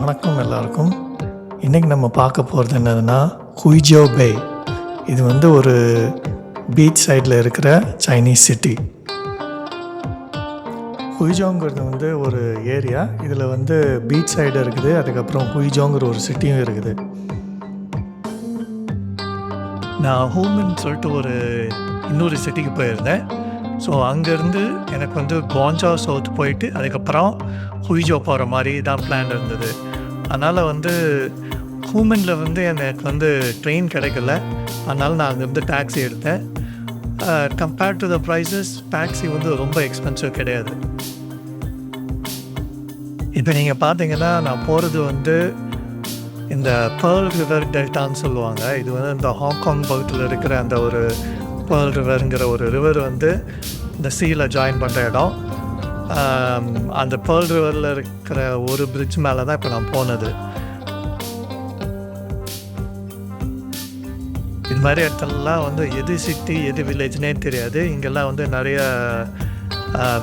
வணக்கம் எல்லாருக்கும். இன்றைக்கி நம்ம பார்க்க போகிறது என்னதுன்னா ஹுய்ஜோ பே இது வந்து ஒரு பீச் சைடில் இருக்கிற சைனீஸ் சிட்டி ஹுய்ஜோங்கிறது வந்து ஒரு ஏரியா இதில் வந்து பீச் சைடு இருக்குது. அதுக்கப்புறம் ஹுய்ஜோங்கிற ஒரு சிட்டியும் இருக்குது. நான் ஹூமன் சொல்லிட்டு ஒரு இன்னொரு சிட்டிக்கு போயிருந்தேன். ஸோ அங்கேருந்து எனக்கு வந்து கோஞ்சா சவுத் போயிட்டு அதுக்கப்புறம் ஹுய்ஜோ போகிற மாதிரி தான் பிளான் இருந்தது. அதனால் வந்து ஹூமனில் வந்து எனக்கு வந்து ட்ரெயின் கிடைக்கல. அதனால் நான் அங்கேருந்து டாக்ஸி எடுத்தேன். Compared to the prices taxi வந்து ரொம்ப எக்ஸ்பென்சிவ் கிடையாது. இப்போ நீங்கள் பார்த்தீங்கன்னா நான் போகிறது வந்து இந்த பேர்ல் ரிவர் டெல்டான்னு சொல்லுவாங்க. இது வந்து இந்த ஹாங்காங் பகுதியில் இருக்கிற அந்த ஒரு பேர்ல் ரிவருங்கிற ஒரு ரிவர் வந்து இந்த சீயில் ஜாயின் பண்ணுற இடம். அந்த பேர்ல் ரிவரில் இருக்கிற ஒரு பிரிட்ஜ் மேலே தான் இப்போ நான் போனது. இது மாதிரி இடத்துலலாம் வந்து எது சிட்டி எது வில்லேஜ்னே தெரியாது. இங்கெல்லாம் வந்து நிறைய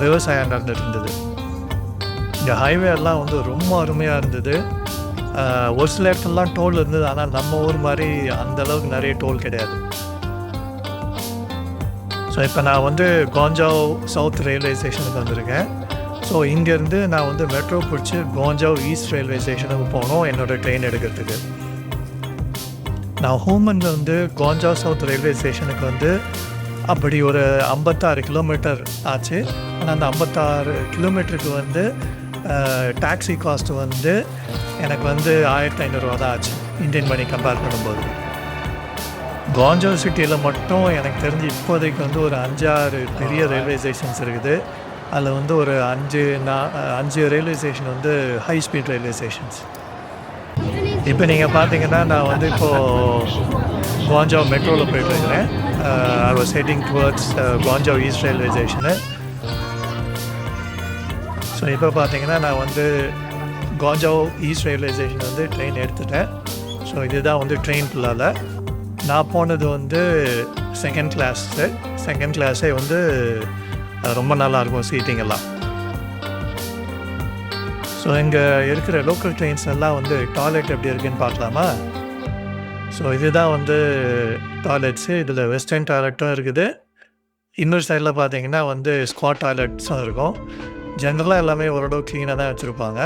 விவசாயம் நடந்துட்டு இருந்தது இந்த ஹைவே எல்லாம் வந்து ரொம்ப அருமையாக இருந்தது. ஒரு சில இடத்துலலாம் டோல் இருந்தது. ஆனால் நம்ம ஊர் மாதிரி அந்தளவுக்கு நிறைய டோல் கிடையாது. ஸோ இப்போ நான் வந்து கோஞ்சாவ் சவுத் ரயில்வே ஸ்டேஷனுக்கு வந்திருக்கேன். ஸோ இங்கேருந்து நான் வந்து மெட்ரோ பிடிச்சி கோஞ்சாவ் ஈஸ்ட் ரயில்வே ஸ்டேஷனுக்கு போகணும் என்னோடய ட்ரெயின் எடுக்கிறதுக்கு. நான் ஹூமன்ல வந்து கோஞ்சாவ் சவுத் ரயில்வே ஸ்டேஷனுக்கு வந்து அப்படி ஒரு ஐம்பத்தாறு கிலோமீட்டர் ஆச்சு. ஆனால் அந்த ஐம்பத்தாறு கிலோமீட்டருக்கு வந்து டாக்ஸி காஸ்ட் வந்து எனக்கு வந்து ஆயிரத்தி ஐநூறுரூவா தான் ஆச்சு இந்தியன் மணி கம்பேர் பண்ணும்போது. கோஞ்சோ சிட்டியில் மட்டும் எனக்கு தெரிஞ்சு இப்போதைக்கு வந்து ஒரு அஞ்சாறு பெரிய ரயில்வே ஸ்டேஷன்ஸ் இருக்குது. அதில் வந்து ஒரு அஞ்சு நா- அஞ்சு ரயில்வே ஸ்டேஷன் வந்து ஹை ஸ்பீட் ரயில்வே ஸ்டேஷன்ஸ் இப்போ நீங்கள் பார்த்தீங்கன்னா நான் வந்து இப்போது குவாஞ்சாவ் மெட்ரோவில் போயிட்டுருக்கிறேன் I was heading towards Guangzhou east railway station so இப்போ பார்த்தீங்கன்னா நான் வந்து கோஞ்சாவ் ஈஸ்ட் ரயில்வே ஸ்டேஷன் வந்து ட்ரெயின் எடுத்துட்டேன். ஸோ இதுதான் வந்து ட்ரெயின் ஃபுல்லால் நான் போனது வந்து செகண்ட் கிளாஸு செகண்ட் கிளாஸே வந்து ரொம்ப நல்லா இருக்கும் சீட்டிங் எல்லாம். ஸோ இங்கே இருக்கிற லோக்கல் ட்ரெயின்ஸ் எல்லாம் வந்து டாய்லெட் எப்படி இருக்குன்னு பார்க்கலாமா? ஸோ இதுதான் வந்து டாய்லெட்ஸு இதில் வெஸ்டர்ன் டாய்லெட்டும் இருக்குது. இன்னொரு சைடில் பார்த்தீங்கன்னா வந்து ஸ்குவாட் டாய்லெட்ஸும் இருக்கும். ஜென்ரலாக எல்லாமே ஓரளவு க்ளீனாக தான் வச்சுருப்பாங்க.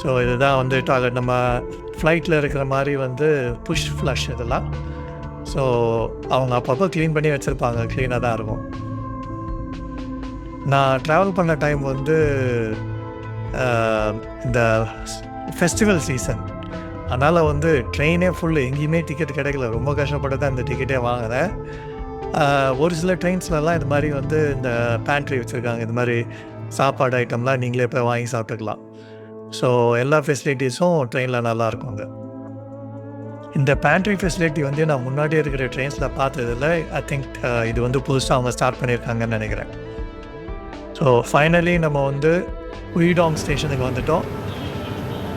ஸோ இதுதான் வந்து டாய்லெட் நம்ம ஃப்ளைட்டில் இருக்கிற மாதிரி வந்து புஷ் ஃப்ளஷ் இதெல்லாம். ஸோ அவங்க அப்பப்போ க்ளீன் பண்ணி வச்சுருப்பாங்க க்ளீனாக தான் இருக்கும். நான் ட்ராவல் பண்ண டைம் வந்து இந்த ஃபெஸ்டிவல் சீசன் அதனால் வந்து ட்ரெயினே ஃபுல்லு எங்கேயுமே டிக்கெட் கிடைக்கல. ரொம்ப கஷ்டப்பட்டு தான் இந்த டிக்கெட்டே வாங்கினேன். ஒரு சில ட்ரெயின்ஸ்லலாம் இது மாதிரி வந்து இந்த பேண்ட்ரி வச்சுருக்காங்க. இது மாதிரி சாப்பாடு ஐட்டம்லாம் நீங்களே போய் வாங்கி சாப்பிட்டுக்கலாம். ஸோ எல்லா ஃபெசிலிட்டிஸும் ட்ரெயினில் நல்லா அங்கே. இந்த பேண்ட்ரி ஃபெசிலிட்டி வந்து நான் முன்னாடி இருக்கிற ட்ரெயின்ஸில் பார்த்ததில்ல ஐ திங்க் இது வந்து புதுசாக அவங்க ஸ்டார்ட் பண்ணியிருக்காங்கன்னு நினைக்கிறேன். ஸோ ஃபைனலி நம்ம வந்து உயிடாங் ஸ்டேஷனுக்கு வந்துட்டோம்.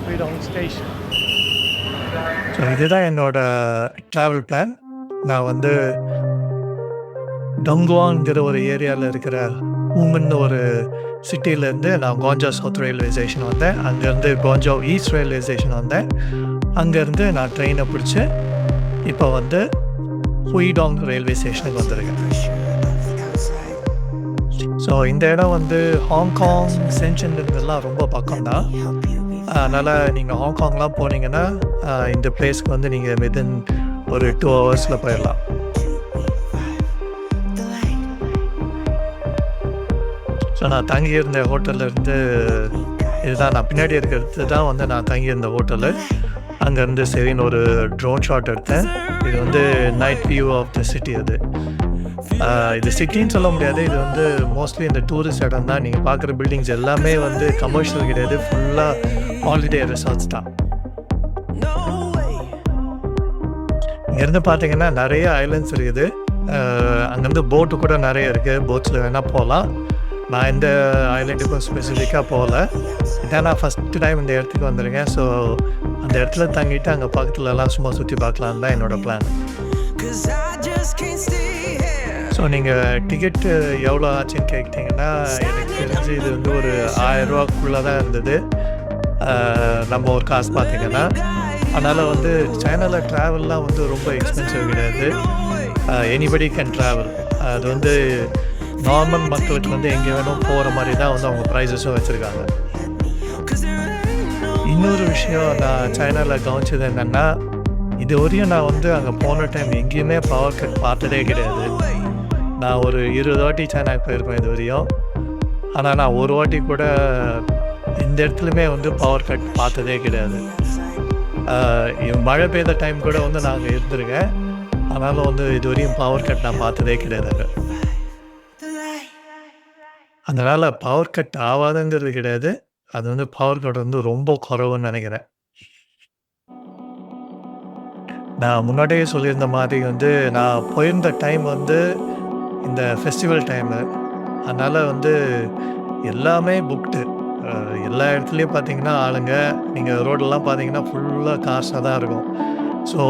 உயிடாங் ஸ்டேஷன் ஸோ இதுதான் என்னோட ட்ராவல் பிளான் நான் வந்து டங்குவாங்கிற ஒரு ஏரியாவில் இருக்கிற ஊமன் ஒரு சிட்டியிலேருந்து நான் கோஞ்சா சவுத் ரயில்வே ஸ்டேஷன் வந்தேன். அங்கேருந்து கோஞ்சா ஈஸ்ட் ரயில்வே ஸ்டேஷன் வந்தேன். அங்கேருந்து நான் ட்ரெயினை பிடிச்சி இப்போ வந்து ஹுயிடாங் ரயில்வே ஸ்டேஷனுக்கு வந்திருக்கேன். ஸோ இந்த இடம் வந்து ஹாங்காங் சென்ஷன் ரொம்ப பக்கம் தான் அதனால் நீங்கள் ஹாங்காங்லாம் போனீங்கன்னா இந்த பிளேஸ்க்கு வந்து நீங்கள் வித்தின் ஒரு டூ ஹவர்ஸில் போயிடலாம். ஸோ நான் தங்கியிருந்த ஹோட்டலில் இருந்து இதுதான் நான் பின்னாடி இருக்கிறது தான் வந்து நான் தங்கியிருந்த ஹோட்டலு அங்கேருந்து சரின்னு ஒரு ட்ரோன் ஷாட் எடுத்தேன். இது வந்து night view of the city அது. இது சிட்டின்னு சொல்ல முடியாது. இது வந்து மோஸ்ட்லி இந்த டூரிஸ்ட் இடம் தான். நீங்கள் பார்க்குற பில்டிங்ஸ் எல்லாமே வந்து கமர்ஷியல் கிடையாது. ஃபுல்லாக ஹாலிடே ரிசார்ட்ஸ் தான். இங்கேருந்து பார்த்தீங்கன்னா நிறைய ஐலண்ட்ஸ் இருக்குது. அங்கேருந்து போட்டு கூட நிறைய இருக்குது போட்ஸில் வேணால் போகலாம். நான் இந்த ஐலண்டுக்கும் ஸ்பெசிஃபிக்காக போகல. இதான் நான் ஃபஸ்ட்டு டைம் இந்த இடத்துக்கு வந்திருக்கேன். ஸோ அந்த இடத்துல தங்கிட்டு அங்கே பக்கத்துலலாம் சும்மா சுற்றி பார்க்கலான்னு தான் என்னோட பிளான். ஸோ நீங்கள் டிக்கெட்டு எவ்வளோ ஆச்சுன்னு கேட்டிங்கன்னா எனக்கு தெரிஞ்சு இது வந்து ஒரு ஆயிரரூவாக்குள்ளே தான் இருந்தது. நம்ம ஒரு காசு பார்த்தீங்கன்னா அதனால் வந்து சைனாவில் ட்ராவல்லாம் வந்து ரொம்ப எக்ஸ்பென்சிவ் கிடையாது. எனிபடி கேன் ட்ராவல் அது வந்து நார்மல் மக்களுக்கு வந்து எங்கே வேணும் போகிற மாதிரி தான் வந்து அவங்க ப்ரைஸஸும் வச்சுருக்காங்க. இன்னொரு விஷயம் நான் சைனாவில் கவனிச்சது என்னென்னா இது வரையும் நான் வந்து அங்கே போன டைம் எங்கேயுமே பவர் கட் பார்த்ததே கிடையாது. நான் ஒரு இருபது வாட்டி சைனாக்கு போயிருப்பேன் இது வரையும். ஆனால் நான் ஒரு வாட்டி கூட இந்த இடத்துலையுமே வந்து பவர் கட் பார்த்ததே கிடையாது. மழை பெய்த டைம் கூட வந்து நாங்கள் இருந்திருக்கேன். ஆனாலும் வந்து இது வரையும் பவர் கட் நான் பார்த்ததே கிடையாது அதனால் பவர் கட் ஆகாதுங்கிறது கிடையாது. அது வந்து பவர் கட் வந்து ரொம்ப குறவுன்னு நினைக்கிறேன். நான் முன்னாடியே சொல்லியிருந்த மாதிரி வந்து நான் போயிருந்த டைம் வந்து இந்த ஃபெஸ்டிவல் டைமு அதனால் வந்து எல்லாமே புக்டு எல்லா இடத்துலையும் பார்த்தீங்கன்னா ஆளுங்க நீங்கள் ரோடெல்லாம் பார்த்தீங்கன்னா ஃபுல்லாக காசாக தான் இருக்கும். ஸோ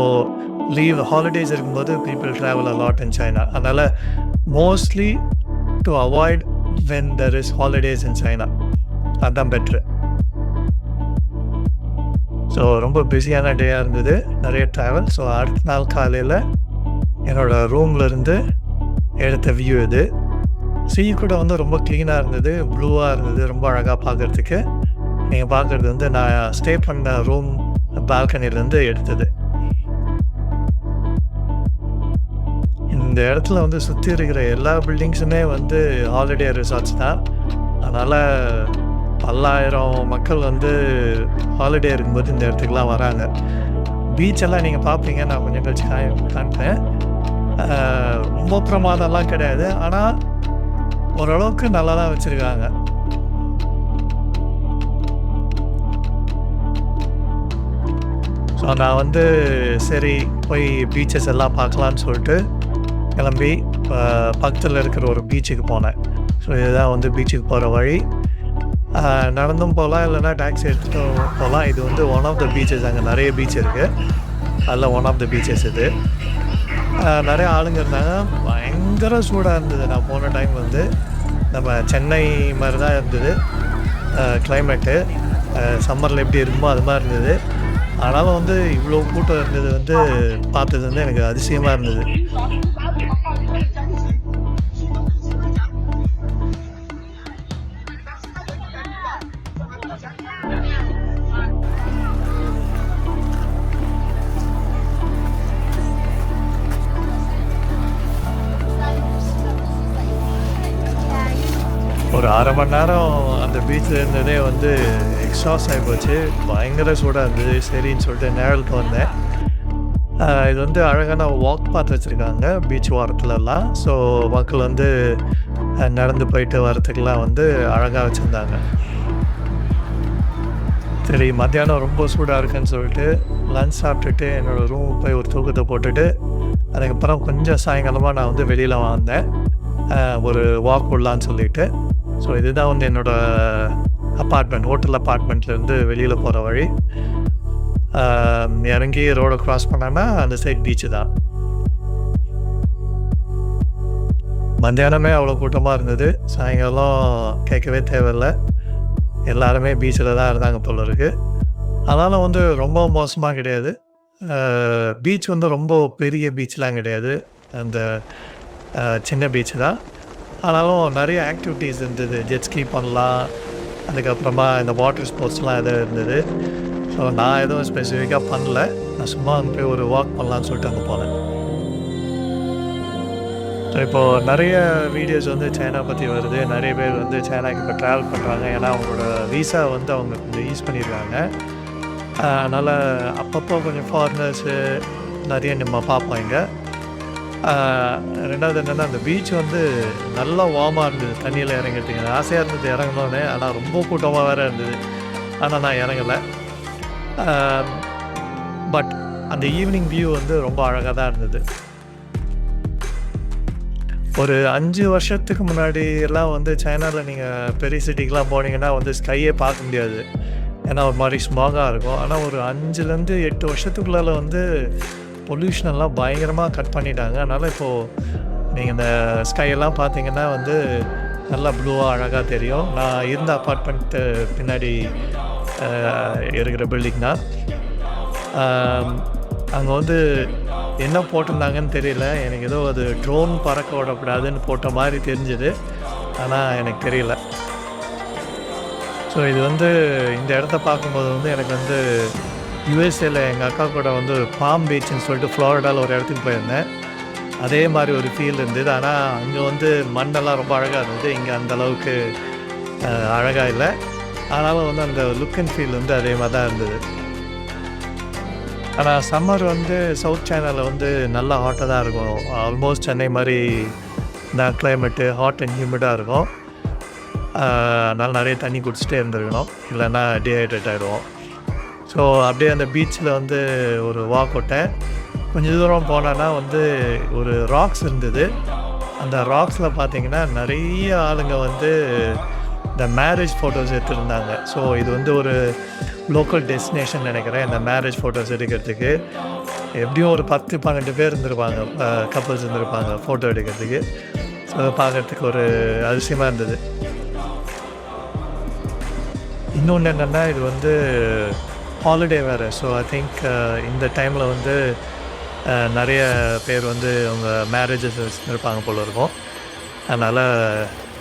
லீவ் ஹாலிடேஸ் இருக்கும்போது people travel a lot in China அதனால் mostly to avoid when there is holidays in China அதுதான் பெட்ரு ஸோ ரொம்ப பிஸியான டேயாக இருந்தது. நிறைய ட்ராவல் ஸோ அடுத்த நாள் காலையில் என்னோடய ரூம்லேருந்து எடுத்த வியூ இது. சீ கூட வந்து ரொம்ப க்ளீனாக இருந்தது. ப்ளூவாக இருந்தது. ரொம்ப அழகாக பார்க்குறதுக்கு. நீங்கள் பார்க்குறது வந்து நான் ஸ்டே பண்ண ரூம் பால்கனிலேருந்து எடுத்தது. இந்த இடத்துல வந்து சுற்றி இருக்கிற எல்லா பில்டிங்ஸுமே வந்து ஹாலிடே ரிசார்ட்ஸ் தான். அதனால் பல்லாயிரம் மக்கள் வந்து ஹாலிடே இருக்கும்போது இந்த இடத்துக்குலாம் வராங்க. பீச்செல்லாம் நீங்கள் பார்ப்பீங்க நான் கொஞ்சம் கழிச்சு காய் காமிப்பேன் ரொம்ப பிரமாதம்லாம் கிடையாது. ஆனால் ஓரளவுக்கு நல்லா தான் வச்சுருக்காங்க. ஸோ நான் வந்து சரி போய் பீச்சஸ் எல்லாம் பார்க்கலான்னு சொல்லிட்டு கிளம்பி பக்கத்தில் இருக்கிற ஒரு பீச்சுக்கு போனேன். ஸோ இதுதான் வந்து பீச்சுக்கு போகிற வழி. நடந்தும் போகலாம் இல்லைன்னா டாக்ஸி எடுத்துகிட்டு போகலாம். இது வந்து ஒன் ஆஃப் த பீச்சஸ் அங்கே நிறைய பீச் இருக்குது அதில் ஒன் ஆஃப் த பீச்சஸ் இது. நிறைய ஆளுங்க இருந்தாங்க. பயங்கர சூடாக இருந்தது. நான் போன டைம் வந்து நம்ம சென்னை மாதிரி தான் இருந்தது. கிளைமேட்டு சம்மரில் எப்படி இருக்குமோ அது மாதிரி இருந்தது. ஆனாலும் வந்து இவ்வளோ கூட்டம் இருந்தது வந்து பார்த்தது வந்து எனக்கு அதிசயமாக இருந்தது. ஒரு அரை மணி நேரம் அந்த பீச்சில் இருந்ததே வந்து எக்ஸாஸ்ட் ஆகி போச்சு. பயங்கர சூடாக இருந்தது. சரின்னு சொல்லிட்டு நேரலுக்கு வந்தேன். இது வந்து அழகான வாக் பார்த்து வச்சுருக்காங்க பீச் வாரத்துலலாம் ஸோ மக்கள் வந்து நடந்து போயிட்டு வரத்துக்கெலாம் வந்து அழகாக வச்சுருந்தாங்க. சரி மத்தியானம் ரொம்ப சூடாக இருக்குன்னு சொல்லிட்டு லன்ச் சாப்பிட்டுட்டு என்னோடய ரூம் போய் ஒரு தூக்கத்தை போட்டுட்டு அதுக்கப்புறம் கொஞ்சம் சாயங்காலமாக நான் வந்து வெளியில் வந்தேன். ஒரு வாக் விடலான்னு சொல்லிட்டு. ஸோ இதுதான் வந்து என்னோடய அப்பார்ட்மெண்ட் ஹோட்டல் அப்பார்ட்மெண்ட்லேருந்து வெளியில் போகிற வழி. இறங்கி ரோடை க்ராஸ் பண்ணோன்னா அந்த சைட் பீச்சு தான். மத்தியானமே அவ்வளோ கூட்டமாக இருந்தது. சாயங்காலம் கேட்கவே தேவையில்லை. எல்லாருமே பீச்சில் தான் இருந்தாங்க போல இருக்கு. அதனால் வந்து ரொம்ப மோசமாக கிடையாது. பீச் வந்து ரொம்ப பெரிய பீச்லாம் கிடையாது. அந்த சின்ன பீச் தான். ஆனாலும் நிறைய ஆக்டிவிட்டீஸ் இருந்தது. ஜெட்ஸ்கி பண்ணலாம். அதுக்கப்புறமா இந்த வாட்டர் ஸ்போர்ட்ஸ்லாம் எதுவும் இருந்தது. ஸோ நான் எதுவும் ஸ்பெசிஃபிக்காக பண்ணல. நான் சும்மா அங்கே போய் ஒரு வாக் பண்ணலான்னு சொல்லிட்டு அங்கே போனேன். ஸோ இப்போது நிறைய வீடியோஸ் வந்து சைனா பற்றி வருது. நிறைய பேர் வந்து சைனாக்கு இப்போ ட்ராவல் பண்ணுறாங்க ஏன்னா அவங்களோட விசா வந்து அவங்க கொஞ்சம் யூஸ் பண்ணியிருக்காங்க அதனால் அப்பப்போ கொஞ்சம் ஃபாரினர்ஸு நிறைய நம்ம பார்ப்போம் இங்கே. ரெண்டாவது என்னென்னா அந்த பீச் வந்து நல்லா வார்மாக இருந்தது. தண்ணியில் இறங்கிட்டுங்க. ஆசையாக இருந்தது இறங்கினோடனே ஆனால் ரொம்ப கூட்டமாக வேறு இருந்தது. ஆனால் நான் இறங்கலை. பட் அந்த ஈவினிங் வியூ வந்து ரொம்ப அழகாக தான் இருந்தது. ஒரு அஞ்சு வருஷத்துக்கு முன்னாடி எல்லாம் வந்து சைனாவில் நீங்கள் பெரிய சிட்டிக்கெலாம் போனீங்கன்னா வந்து ஸ்கையே பார்க்க முடியாது. ஏன்னா ஒரு மாதிரி ஸ்மாகாக இருக்கும். ஆனால் ஒரு அஞ்சுலேருந்து எட்டு வருஷத்துக்குள்ளால வந்து பொல்யூஷன் எல்லாம் பயங்கரமாக கட் பண்ணிட்டாங்க. அதனால் இப்போது நீங்கள் இந்த ஸ்கையெல்லாம் பார்த்தீங்கன்னா வந்து நல்லா ப்ளூவாக அழகாக தெரியும். நான் இருந்த அப்பார்ட்மெண்ட்டு பின்னாடி இருக்கிற பில்டிங் தான். அங்கே வந்து என்ன போட்டிருந்தாங்கன்னு தெரியல. எனக்கு ஏதோ அது ட்ரோன் பறக்க விடக்கூடாதுன்னு போட்ட மாதிரி தெரிஞ்சுது. ஆனால் எனக்கு தெரியல. ஸோ இது வந்து இந்த இடத்த பார்க்கும்போது வந்து எனக்கு வந்து யூஎஸ்ஏல எங்கள் அக்கா கூட வந்து பாம் பீச்சுன்னு சொல்லிட்டு ஃப்ளோரிடாவில் ஒரு இடத்துக்கு போயிருந்தேன். அதே மாதிரி ஒரு ஃபீல் இருந்தது. ஆனால் அங்கே வந்து மண்ணெல்லாம் ரொம்ப அழகாக இருந்தது. இங்கே அந்த அளவுக்கு அழகாக இல்லை. ஆனாலும் வந்து அந்த லுக் அண்ட் ஃபீல் வந்து அதே மாதிரி தான் இருந்தது. ஆனால் சம்மர் வந்து சவுத் சைனாவில் வந்து நல்லா ஹாட்டாக தான் இருக்கும். ஆல்மோஸ்ட் சென்னை மாதிரி தான் கிளைமேட்டு ஹாட் அண்ட் ஹியூமிடாக இருக்கும். அதனால் நிறைய தண்ணி குடிச்சிட்டே இருந்திருக்கணும். இல்லைன்னா டிஹைட்ரேட் ஆகிடுவோம் ஸோ அப்படியே அந்த பீச்சில் வந்து ஒரு வாக் விட்டேன். கொஞ்சம் தூரம் போனேன்னா வந்து ஒரு ராக்ஸ் இருந்தது. அந்த ராக்ஸில் பார்த்தீங்கன்னா நிறைய ஆளுங்க வந்து இந்த மேரேஜ் ஃபோட்டோஸ் எடுத்துருந்தாங்க. ஸோ இது வந்து ஒரு லோக்கல் டெஸ்டினேஷன் நினைக்கிறேன் இந்த மேரேஜ் ஃபோட்டோஸ் எடுக்கிறதுக்கு. எப்படியும் ஒரு பத்து பன்னெண்டு பேர் இருந்திருப்பாங்க கப்பல்ஸ் இருந்திருப்பாங்க ஃபோட்டோ எடுக்கிறதுக்கு. ஸோ பார்க்குறதுக்கு ஒரு அதிசயமாக இருந்தது. இன்னொன்று என்னென்னா இது வந்து ஹாலிடே வேறு. ஸோ ஐ திங்க் இந்த டைமில் வந்து uh, நிறைய பேர் வந்து அவங்க மேரேஜஸ் இருப்பாங்க போல இருக்கும். அதனால்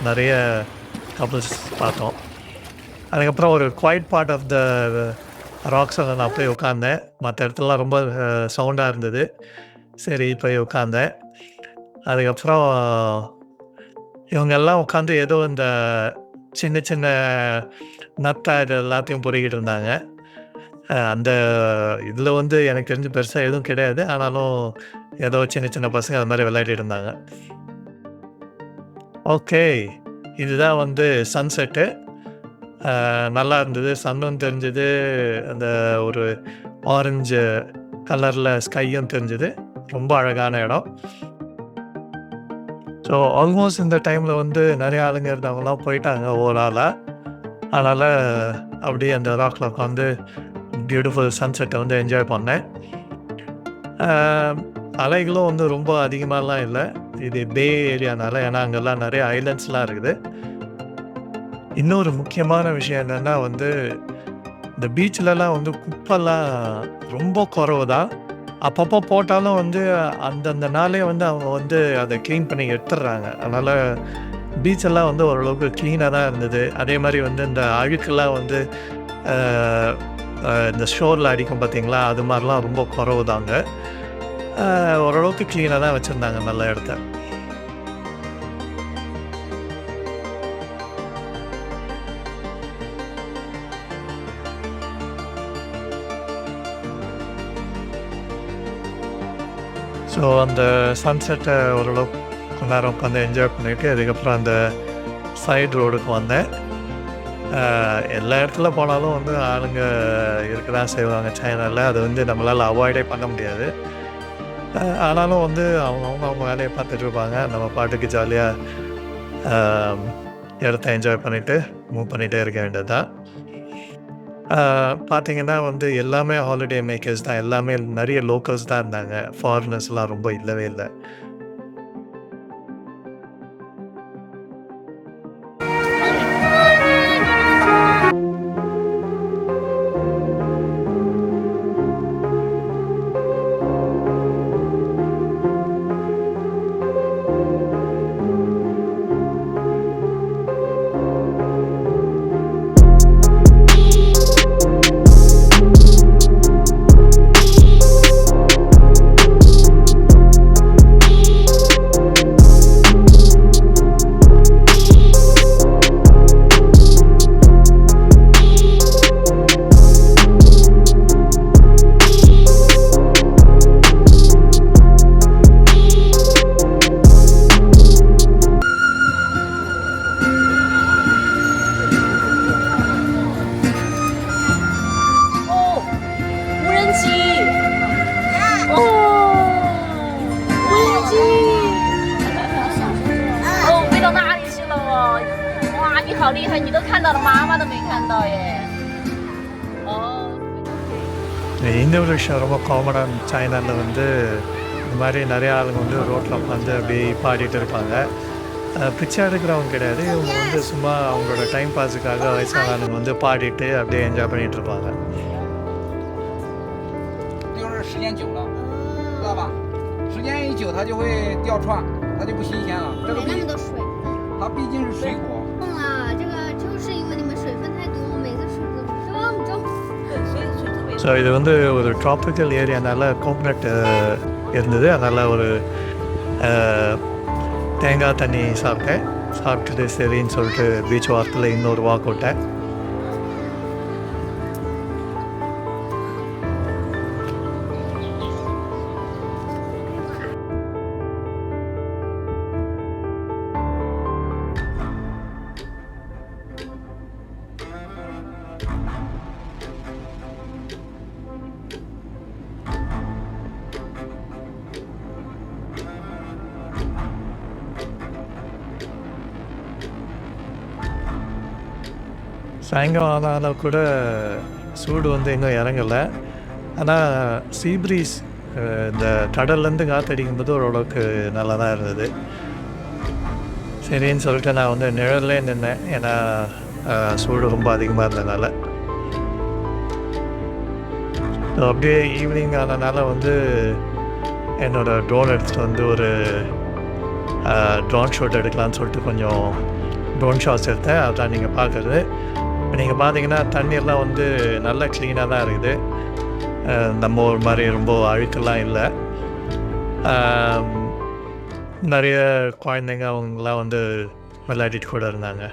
நிறைய கப்புள்ஸ் பார்த்தோம். அதுக்கப்புறம் ஒரு குவைட் பார்ட் ஆஃப் த ராக்ஸில் நான் போய் உட்காந்தேன் மற்ற இடத்துலலாம் ரொம்ப uh, சவுண்டாக இருந்தது. சரி போய் உட்காந்தேன் அதுக்கப்புறம் இவங்கெல்லாம் உட்காந்து ஏதோ இந்த சின்ன சின்ன நத்தா இது எல்லாத்தையும் பொறுக்கிட்டு இருந்தாங்க. அந்த இதில் வந்து எனக்கு தெரிஞ்சு பெருசாக எதுவும் கிடையாது. ஆனாலும் ஏதோ சின்ன சின்ன பசங்க அது மாதிரி விளையாடிட்டு இருந்தாங்க. ஓகே. இதுதான் வந்து சன்செட்டு நல்லா இருந்தது. சன்னும் தெரிஞ்சது. அந்த ஒரு ஆரஞ்சு கலரில் ஸ்கையும் தெரிஞ்சது. ரொம்ப அழகான இடம். ஸோ ஆல்மோஸ்ட் இந்த டைமில் வந்து நிறைய ஆளுங்க இருந்தவங்களாம் போயிட்டாங்க ஓவராலாக அதனால் அப்படியே அந்த ராக்கில் உட்காந்து பியூட்டிஃபுல் சன்செட்டை வந்து என்ஜாய் பண்ணேன். அலைகளும் வந்து ரொம்ப அதிகமாகலாம் இல்லை. இது பே ஏரியானால ஏன்னா அங்கெல்லாம் நிறைய ஐலண்ட்ஸ்லாம் இருக்குது. இன்னொரு முக்கியமான விஷயம் என்னென்னா வந்து இந்த பீச்சிலலாம் வந்து குப்பெல்லாம் ரொம்ப குறவு தான் அப்பப்போ போட்டாலும் வந்து அந்தந்த நாளே வந்து அவங்க வந்து அதை க்ளீன் பண்ணி எடுத்துடுறாங்க. அதனால் பீச்செல்லாம் வந்து ஓரளவுக்கு க்ளீனாக தான் இருந்தது. அதே மாதிரி வந்து இந்த அழுக்கெல்லாம் வந்து இந்த ஷோரில் அடிக்கும் பார்த்தீங்களா அது மாதிரிலாம் ரொம்ப குறவு தாங்க ஓரளவுக்கு க்ளீனாக தான் வச்சுருந்தாங்க நல்ல இடத்த. ஸோ அந்த சன்செட்டை ஓரளவுக்கு நேரம் உட்காந்து என்ஜாய் பண்ணிவிட்டு அதுக்கப்புறம் அந்த சைடு ரோடுக்கு வந்தேன். எல்லா இடத்துல போனாலும் வந்து ஆளுங்க இருக்க தான் செய்வாங்க. சைனாவில் அது வந்து நம்மளால் அவாய்டே பண்ண முடியாது. ஆனாலும் வந்து அவங்க அவங்க அவங்க வேலையை பார்த்துட்டு இருப்பாங்க. நம்ம பாட்டுக்கு ஜாலியாக இடத்த என்ஜாய் பண்ணிவிட்டு மூவ் பண்ணிகிட்டே இருக்க வேண்டியது தான் பார்த்தீங்கன்னா வந்து எல்லாமே ஹாலிடே மேக்கர்ஸ் தான். எல்லாமே நிறைய லோக்கல்ஸ் தான் இருந்தாங்க. ஃபாரினர்ஸ்லாம் ரொம்ப இல்லவே இல்லை. காமனாக சைனாவில் வந்து இந்த மாதிரி நிறைய ஆளுங்க வந்து ரோட்டில் உட்காந்து அப்படியே பாடிட்டு இருப்பாங்க அஹ், பிச்சை எடுக்கிறவங்க கிடையாது இவங்க வந்து சும்மா அவங்களோட டைம் பாஸுக்காக வயசானவங்க வந்து பாடிட்டு அப்படியே என்ஜாய் பண்ணிட்டு இருப்பாங்க 就是时间久了，知道吧？时间一久，它就会掉串，它就不新鲜了。这个没那毕么多水分。它毕竟是水果， ஸோ இது வந்து ஒரு ட்ராபிக்கல் ஏரியானால கோகனட் இருந்தது. அதனால் ஒரு தேங்காய் தண்ணி சாப்பிட்டேன். சாப்பிட்டுட்டு சரின்னு சொல்லிட்டு பீச் வாரத்தில் இன்னொரு வாக் விட்டேன். சாயங்காலம் ஆனாலும் கூட சூடு வந்து இன்னும் இறங்கலை. ஆனால் சீ ப்ரீஸ் இந்த கடல்லேருந்து காற்றடிக்கும் போது ஓரளவுக்கு நல்லா தான் இருந்தது. சரின்னு சொல்லிட்டு நான் வந்து நிழல்லே நின்னேன். ஏன்னா சூடு ரொம்ப அதிகமாக இருந்ததுனால. அப்படியே ஈவினிங் ஆனதுனால வந்து என்னோடய ட்ரோன் எடுத்துகிட்டு வந்து ஒரு ட்ரோன் ஷாட் எடுக்கலாம்னு சொல்லிட்டு கொஞ்சம் ட்ரோன் ஷாட்ஸ் எடுத்தேன். அதான் நீங்கள் பார்க்குறது இப்போ நீங்கள் பார்த்தீங்கன்னா தண்ணீர்லாம் வந்து நல்லா க்ளீனாக தான் இருக்குது. நம்ம ஒரு மாதிரி ரொம்ப அழுக்கெல்லாம் இல்லை. நிறைய குழந்தைங்க அவங்களாம் வந்து விளையாடிட்டு கூட இருந்தாங்க.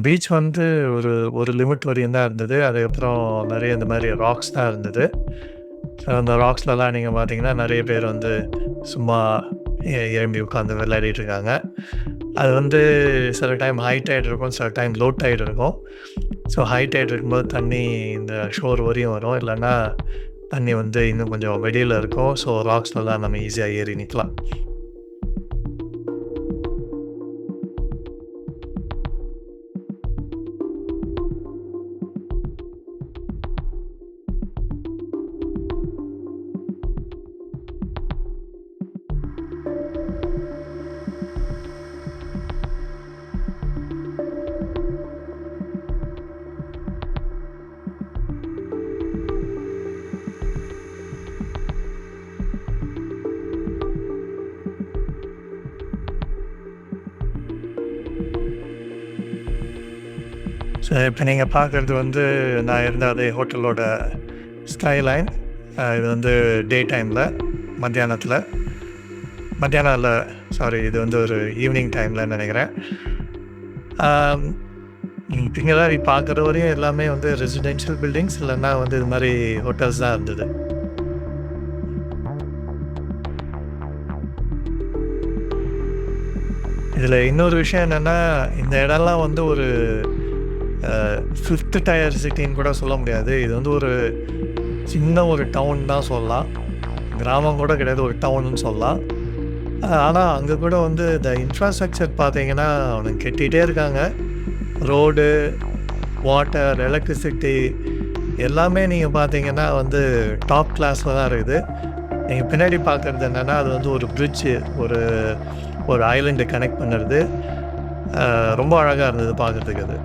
பீச் வந்து ஒரு ஒரு லிமிட் வரையும் தான் இருந்தது. அதுக்கப்புறம் நிறைய இந்த மாதிரி ராக்ஸ் தான் இருந்தது. அந்த ராக்ஸ்லலாம் நீங்கள் பார்த்தீங்கன்னா நிறைய பேர் வந்து சும்மா எ- எழும்பி உட்காந்து விளையாடிட்டு இருக்காங்க. அது வந்து சில டைம் ஹை டைட் இருக்கும் சில டைம் லோ டைட் இருக்கும். ஸோ ஹை டைட் இருக்கும்போது தண்ணி இந்த ஷோர் வரையும் வரும். இல்லைன்னா தண்ணி வந்து இன்னும் கொஞ்சம் வெளியில் இருக்கும். ஸோ ராக்ஸ்லலாம் நம்ம ஈஸியாக ஏறி நிற்கலாம் இப்போ நீங்கள் பார்க்குறது வந்து நான் இருந்த அதே ஹோட்டலோட ஸ்கைலைன் இது வந்து டே டைமில் மத்தியானத்தில் மத்தியானம் இல்லை சாரி இது வந்து ஒரு ஈவினிங் டைமில் நினைக்கிறேன். இங்கே தான் பார்க்குற வரையும் எல்லாமே வந்து ரெசிடென்ஷியல் பில்டிங்ஸ் இல்லைன்னா வந்து இது மாதிரி ஹோட்டல்ஸ் தான் இருந்தது. இதில் இன்னொரு விஷயம் என்னென்னா இந்த இடம்லாம் வந்து ஒரு ஃபிஃப்த்து டயர் சிட்டின்னு கூட சொல்ல முடியாது. இது வந்து ஒரு சின்ன ஒரு டவுன் தான் சொல்லலாம். கிராமம் கூட கிடையாது ஒரு டவுன்னு சொல்லலாம். ஆனால் அங்கே கூட வந்து இந்த இன்ஃப்ராஸ்ட்ரக்சர் பார்த்தீங்கன்னா அவனுக்கு கெட்டிகிட்டே இருக்காங்க. ரோடு வாட்டர் எலக்ட்ரிசிட்டி எல்லாமே நீங்கள் பார்த்தீங்கன்னா வந்து டாப் கிளாஸில் தான் இருக்குது. நீங்கள் பின்னாடி பார்க்குறது என்னென்னா அது வந்து ஒரு பிரிட்ஜு ஒரு ஒரு ஐலண்டை கனெக்ட் பண்ணுறது. ரொம்ப அழகாக இருந்தது பார்க்குறதுக்கு அது.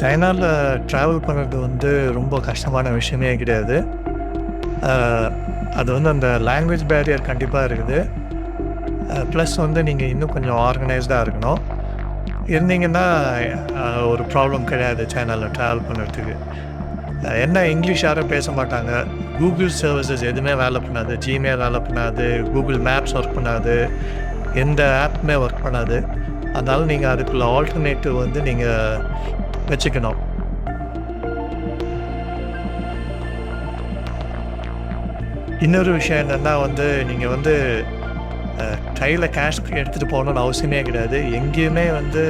சைனாவில் ட்ராவல் பண்ணுறது வந்து ரொம்ப கஷ்டமான விஷயமே கிடையாது. அது வந்து அந்த லாங்குவேஜ் பேரியர் கண்டிப்பாக இருக்குது. ப்ளஸ் வந்து நீங்கள் இன்னும் கொஞ்சம் ஆர்கனைஸ்டாக இருக்கணும். இருந்தீங்கன்னா ஒரு ப்ராப்ளம் கிடையாது சைனாவில் ட்ராவல் பண்ணுறதுக்கு என்ன இங்கிலீஷ் யாரும் பேச மாட்டாங்க. கூகுள் சர்வீசஸ் எதுவுமே வேலை பண்ணாது. ஜிமெயில் வேலை பண்ணாது. கூகுள் மேப்ஸ் ஒர்க் பண்ணாது. எந்த ஆப்புமே ஒர்க் பண்ணாது. அதனால் நீங்கள் அதுக்குள்ள ஆல்டர்னேட்டிவ் வந்து நீங்கள் வச்சுக்கணும். இன்னொரு விஷயம் என்னென்னா வந்து நீங்கள் வந்து கையில் கேஷ் எடுத்துகிட்டு போகணுன்னு அவசியமே கிடையாது. எங்கேயுமே வந்து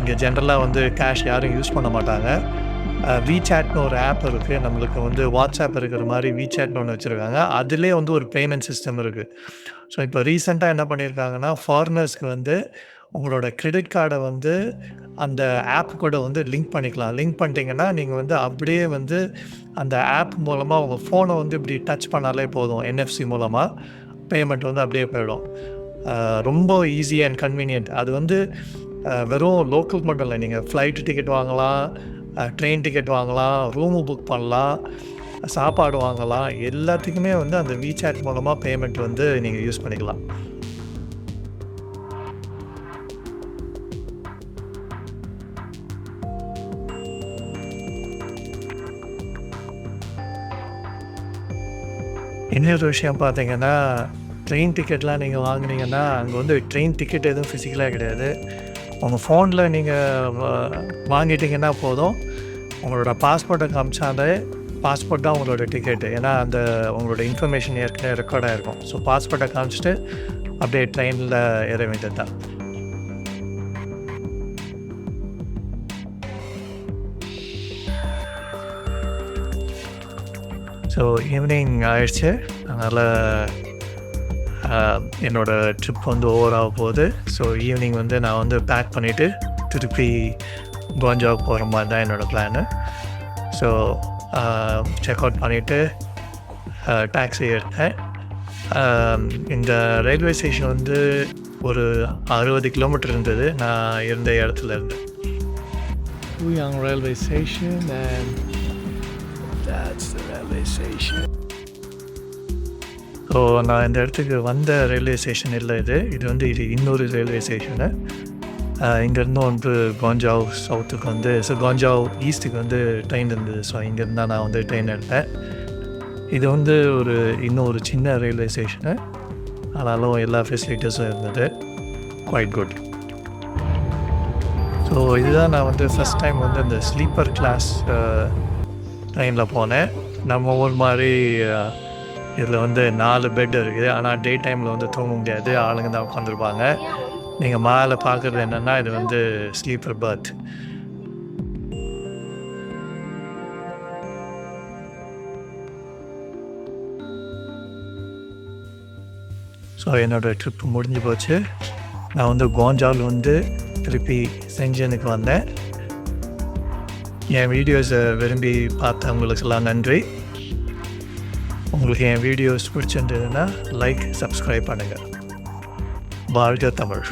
இங்கே ஜென்ரலாக வந்து கேஷ் யாரும் யூஸ் பண்ண மாட்டாங்க. விசாட்னு ஒரு ஆப் இருக்குது நம்மளுக்கு வந்து வாட்ஸ்அப் இருக்கிற மாதிரி விசாட்னு ஒன்று வச்சுருக்காங்க. அதிலே வந்து ஒரு பேமெண்ட் சிஸ்டம் இருக்குது ஸோ இப்போ ரீசெண்டாக என்ன பண்ணியிருக்காங்கன்னா ஃபாரினர்ஸ்க்கு வந்து உங்களோட கிரெடிட் கார்டை வந்து அந்த ஆப் கூட வந்து லிங்க் பண்ணிக்கலாம். லிங்க் பண்ணிட்டீங்கன்னா நீங்கள் வந்து அப்படியே வந்து அந்த ஆப் மூலமாக உங்கள் ஃபோனை வந்து இப்படி டச் பண்ணாலே போதும் என்எஃப்சி மூலமாக பேமெண்ட் வந்து அப்படியே போயிடும். ரொம்ப ஈஸி அண்ட் கன்வீனியன்ட் அது வந்து வெறும் லோக்கல் மட்டும் இல்லை. நீங்கள் ஃப்ளைட் டிக்கெட் வாங்கலாம் ட்ரெயின் டிக்கெட் வாங்கலாம் ரூமு புக் பண்ணலாம் சாப்பாடு வாங்கலாம். எல்லாத்துக்குமே வந்து அந்த விசாட் மூலமாக பேமெண்ட் வந்து நீங்கள் யூஸ் பண்ணிக்கலாம். இன்னொரு விஷயம் பார்த்தீங்கன்னா ட்ரெயின் டிக்கெட்லாம் நீங்கள் வாங்கினீங்கன்னா அங்கே வந்து ட்ரெயின் டிக்கெட் எதுவும் ஃபிசிக்கலாக கிடையாது. உங்கள் ஃபோனில் நீங்கள் வாங்கிட்டீங்கன்னா போதும். உங்களோட பாஸ்போர்ட்டை காமிச்சாலே பாஸ்போர்ட் தான் உங்களோட டிக்கெட்டு ஏன்னா அந்த உங்களோட இன்ஃபர்மேஷன் ஏற்கனவே ரெக்கார்டாக இருக்கும். ஸோ பாஸ்போர்ட்டை காமிச்சிட்டு அப்படியே ட்ரெயினில் ஏற வேண்டியது தான் ஸோ ஈவினிங் ஆயிடுச்சு. அதனால் என்னோடய ட்ரிப் வந்து ஓவர் ஆக போகுது. ஸோ ஈவினிங் வந்து நான் வந்து பேக் பண்ணிவிட்டு திருப்பி கோஞ்சாவுக்கு போகிற மாதிரி தான் என்னோடய பிளானு ஸோ செக் அவுட் பண்ணிவிட்டு டாக்ஸி எடுத்தேன் இந்த ரயில்வே ஸ்டேஷன் வந்து ஒரு அறுபது கிலோமீட்டர் இருந்தது. நான் இருந்த இடத்துல இருந்து. Puyang railway station and station. So நான் இந்த இடத்துக்கு வந்த ரயில்வே ஸ்டேஷன் இல்லை இது. இது வந்து இது இன்னொரு ரயில்வே ஸ்டேஷனு இங்கேருந்து வந்து கோஞ்சாவ் சவுத்துக்கு வந்து ஸோ கோஞ்சாவ் ஈஸ்ட்டுக்கு வந்து ட்ரெயின் இருந்தது. ஸோ இங்கேருந்து தான் நான் வந்து ட்ரெயின் எடுத்தேன். இது வந்து ஒரு இன்னும் ஒரு சின்ன ரயில்வே ஸ்டேஷனு ஆனாலும் எல்லா ஃபெசிலிட்டிஸும் இருந்தது. குவைட் குட் ஸோ இதுதான் நான் வந்து ஃபஸ்ட் டைம் வந்து இந்த ஸ்லீப்பர் கிளாஸ் ட்ரெயினில் போனேன். நம்ம ஊர் மாதிரி இதில் வந்து நாலு பெட் இருக்குது. ஆனால் டே டைமில் வந்து தூங்க முடியாது. ஆளுங்க தான் உட்காந்துருப்பாங்க நீங்கள் மேலே பார்க்குறது என்னென்னா இது வந்து ஸ்லீப்பர் பர்த் ஸோ என்னோடய ட்ரிப் முடிஞ்சு போச்சு. நான் வந்து கோஞ்சால் வந்து திருப்பி செஞ்சனுக்கு வந்தேன். என் வீடியோஸை விரும்பி பார்த்தவங்களுக்கெல்லாம் நன்றி. உங்களுக்கு என் வீடியோஸ் பிடிச்சிருந்ததுன்னா லைக் சப்ஸ்கிரைப் பண்ணுங்கள் வாழ்க தமிழ்.